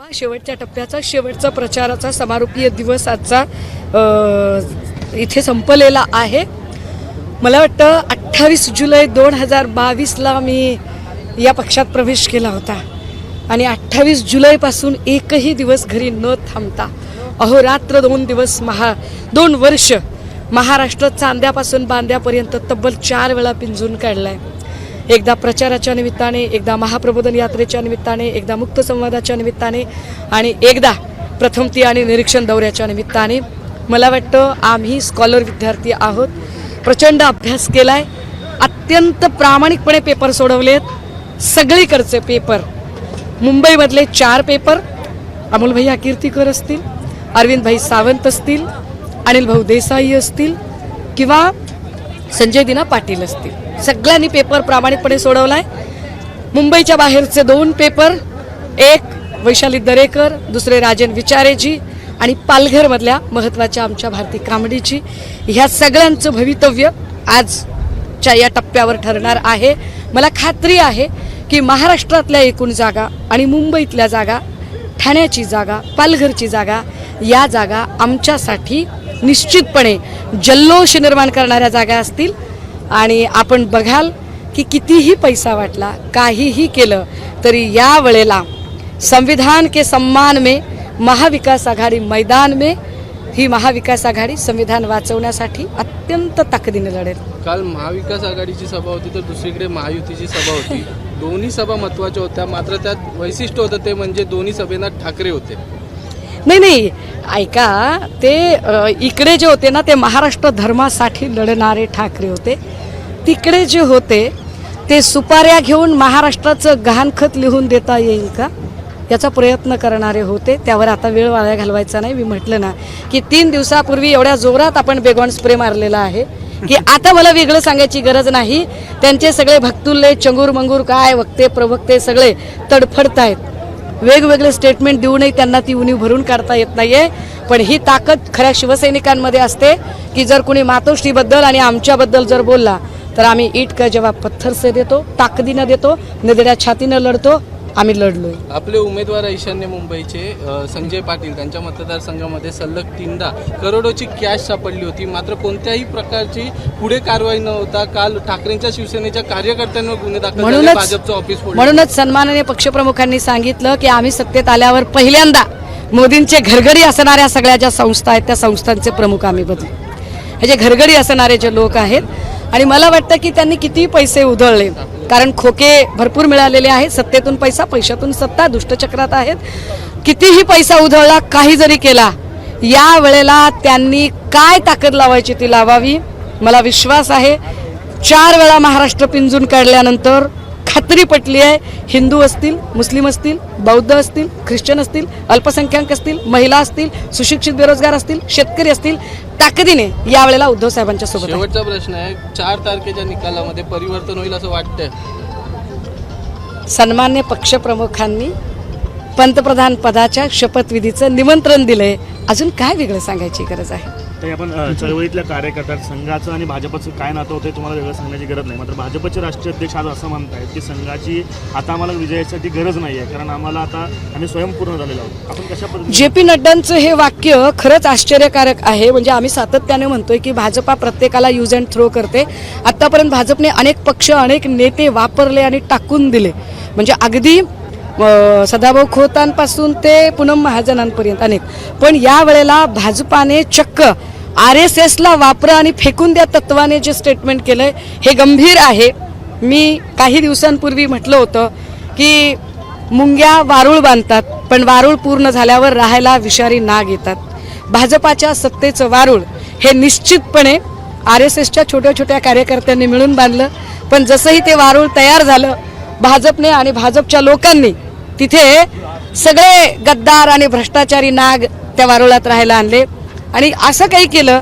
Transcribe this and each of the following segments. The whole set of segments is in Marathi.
शेवटच्या टप्प्याचा शेवटचा प्रचाराचा समारोपीय दिवस आजचा इथे संपलेला आहे. मला वाटतं अठ्ठावीस जुलै दोन हजार बावीसला मी या पक्षात प्रवेश केला होता. आणि अठ्ठावीस जुलैपासून एकही दिवस घरी न थांबता अहोरात्र दोन दिवस महा दोन वर्ष महाराष्ट्र चांद्यापासून बांद्यापर्यंत तब्बल चार वेळा पिंजून काढला आहे एकदा प्रचाराच्या निमित्ताने एकदा महाप्रबोधन यात्रेच्या निमित्ताने एकदा मुक्त संवादाच्या निमित्ताने आणि एकदा प्रथमती आणि निरीक्षण दौऱ्याच्या निमित्ताने मला वाटतं आम्ही स्कॉलर विद्यार्थी आहोत. प्रचंड अभ्यास केलाय. अत्यंत प्रामाणिकपणे पेपर सोडवलेत. सगळीकडचे पेपर मुंबईमधले चार पेपर अमोल भैया कीर्तीकर असतील अरविंद भाई सावंत असतील अनिल भाऊ देसाई असतील किंवा संजय दिना पाटील असतील. सगळ्यांनी पेपर प्रामाणिकपणे सोडवला आहे मुंबईच्या बाहेरचे दोन पेपर एक वैशाली दरेकर दुसरे राजन विचारेजी आणि पालघरमधल्या महत्त्वाच्या आमच्या भारती कांबडीची ह्या सगळ्यांचं भवितव्य आजच्या या टप्प्यावर ठरणार आहे. मला खात्री आहे की महाराष्ट्रातल्या एकूण जागा आणि मुंबईतल्या जागा ठाण्याची जागा पालघरची जागा या जागा आमच्यासाठी निश्चितपणे जल्लोष निर्माण करणाऱ्या जागा असतील. आणि आपण बघाल की कितीही पैसा वाटला काहीही केलं तरी या वेळेला संविधान के सम्मान में महाविकास आघाडी मैदान में ही महाविकास आघाडी संविधान वाचवण्यासाठी अत्यंत ताकदीने लढेल. काल महाविकास आघाडीची सभा होती तर दुसरीकडे महायुतीची सभा होती. दोन्ही सभा महत्त्वाच्या होत्या मात्र त्यात वैशिष्ट्य होतं ते म्हणजे दोन्ही सभेना ठाकरे होते. नाही नाही ऐका ते इकडे जे होते ना ते महाराष्ट्र धर्मासाठी लढणारे ठाकरे होते. तिकडे जे होते ते सुपाऱ्या घेऊन महाराष्ट्राचं गहाणखत लिहून देता येईल का? याचा प्रयत्न करणारे होते. त्यावर आता वेळ वाया घालवायचा नाही. मी म्हटलं ना की तीन दिवसापूर्वी एवढ्या जोरात आपण बेगॉन स्प्रे मारलेला आहे की आता मला वेगळं सांगायची गरज नाही. त्यांचे सगळे भक्तुल्ले चंगूर मंगूर काय वक्ते प्रवक्ते सगळे तडफडतायत. वेगवेगळे स्टेटमेंट देऊनही त्यांना ती उणीव भरून काढता येत नाहीये. पण ही ताकद खऱ्या शिवसैनिकांमध्ये असते की जर कुणी मातोश्रीबद्दल आणि आमच्याबद्दल जर बोलला तर आम्ही इट का जवाब पत्थर से देतो ताकदीनं देतो निधड्या छातीनं लढतो आम्ही लढलोय. आपले उमेदवार ईशान्य मुंबईचे संजय पाटील त्यांच्या मतदारसंघामध्ये सलग तीनदा. करोडोची कॅश सापडली होती. मात्र कोणत्याही प्रकारची पुढे कारवाई न होता काल ठाकरेंच्या शिवसेनेच्या कार्यकर्त्यांवर गुन्हे दाखल भाजपचं ऑफिस म्हणूनच सन्माननीय पक्षप्रमुखांनी सांगितलं की आम्ही सत्तेत आल्यावर पहिल्यांदा मोदींचे घरघरी असणाऱ्या सगळ्या ज्या संस्था आहेत त्या संस्थांचे प्रमुख आम्ही बदलू हे जे घरघरी असणारे जे लोक आहेत आणि मला वाटतं की त्यांनी किती पैसे उधळले कारण खोके भरपूर मिळालेले आहेत सत्तेतून पैसा पैशातून सत्ता दुष्टचक्रात आहेत. कितीही पैसा उधळला काही जरी केला या वेळेला त्यांनी काय ताकद लावायची ती लावावी? मला विश्वास आहे. चार वेळा महाराष्ट्र पिंजून काढल्यानंतर खात्री पटली आहे हिंदू असतील मुस्लिम असतील बौद्ध असतील ख्रिश्चन असतील अल्पसंख्याक असतील महिला असतील सुशिक्षित बेरोजगार असतील शेतकरी असतील ताकदीने यावेळेला उद्धव साहेबांच्या सोबत. शेवटचा प्रश्न आहे चार तारखेच्या निकालामध्ये परिवर्तन होईल असं वाटतंय सन्मान्य पक्षप्रमुखांनी पंतप्रधान पदाच्या शपथविधीचं निमंत्रण दिलंय. अजून काय वेगळं सांगायची गरज आहे? तर आपण चळवळीतल्या कार्यकर्त्यात संघाचं आणि भाजपचं काय नातं होतं तुम्हाला वेगळं सांगण्याची गरज नाही. मात्र भाजपचे राष्ट्रीय अध्यक्ष आज असं म्हणतायत की संघाची आता आम्हाला विजयासाठी गरज नाही आहे कारण आम्हाला आता आम्ही स्वयंपूर्ण झालेलो आहोत. आपण कशा जे पी नड्डांचं हे वाक्य खरंच आश्चर्यकारक आहे. म्हणजे आम्ही सातत्याने म्हणतोय की भाजपा प्रत्येकाला यूज अँड थ्रो करते. आतापर्यंत भाजपने अनेक पक्ष अनेक नेते वापरले आणि टाकून दिले. म्हणजे अगदी सदाभाऊ खोतांपासून ते पूनम महाजनांपर्यंत अनेक. पण या वेळेला भाजपाने चक्क आर एस एसला वापरा आणि फेकून द्या तत्वाने जे स्टेटमेंट केलंय हे गंभीर आहे. मी काही दिवसांपूर्वी म्हटलं होतं की मुंग्या वारूळ बांधतात पण वारूळ पूर्ण झाल्यावर राहायला विषारी नाग येतात. भाजपाच्या सत्तेचं वारूळ हे निश्चितपणे आर एस एसच्या छोट्या छोट्या कार्यकर्त्यांनी मिळून बांधलं. पण जसंही ते वारूळ तयार झालं भाजपने आणि भाजपच्या लोकांनी तिथे सगळे गद्दार आणि भ्रष्टाचारी नाग त्या वारुळात राहायला आणले. आणि असं काही केलं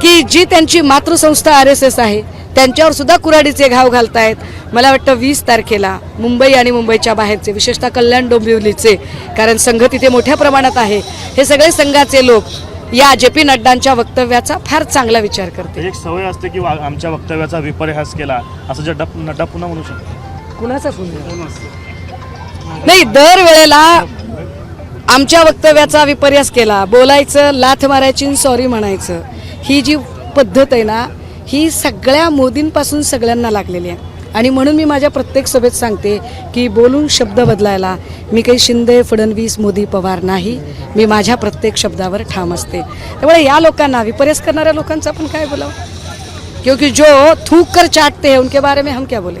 की जी त्यांची मातृसंस्था आर एस एस आहे त्यांच्यावर सुद्धा कुऱ्हाडीचे घाव घालतायत. मला वाटतं वीस तारखेला मुंबई आणि मुंबईच्या बाहेरचे विशेषतः कल्याण डोंबिवलीचे कारण संघ तिथे मोठ्या प्रमाणात आहे. हे सगळे संघाचे लोक या जे पी नड्डांच्या वक्तव्याचा फार चांगला विचार करते एक सवय असते की आमच्या वक्तव्याचा विपर्यास केला असं जे डप नड्डा पुन्हा म्हणू शकतो कुणाचा फोन? नाही दर वेळेला आमच्या वक्तव्याचा विपर्यास केला. बोलायचं लाथ मारायची सॉरी म्हणायचं. ही जी पद्धत आहे ना ही सगळ्या मोदींपासून सगळ्यांना लागलेली आहे. आणि म्हणून मी माझ्या प्रत्येक सभेत सांगते की बोलून शब्द बदलायला मी काही शिंदे फडणवीस मोदी पवार नाही. मी माझ्या प्रत्येक शब्दावर ठाम असते. त्यामुळे या लोकांना विपर्यास करणाऱ्या लोकांचं आपण काय बोलावं? क्योंकि जो थूक कर चाटते हैं उनके बारे में हम क्या बोले?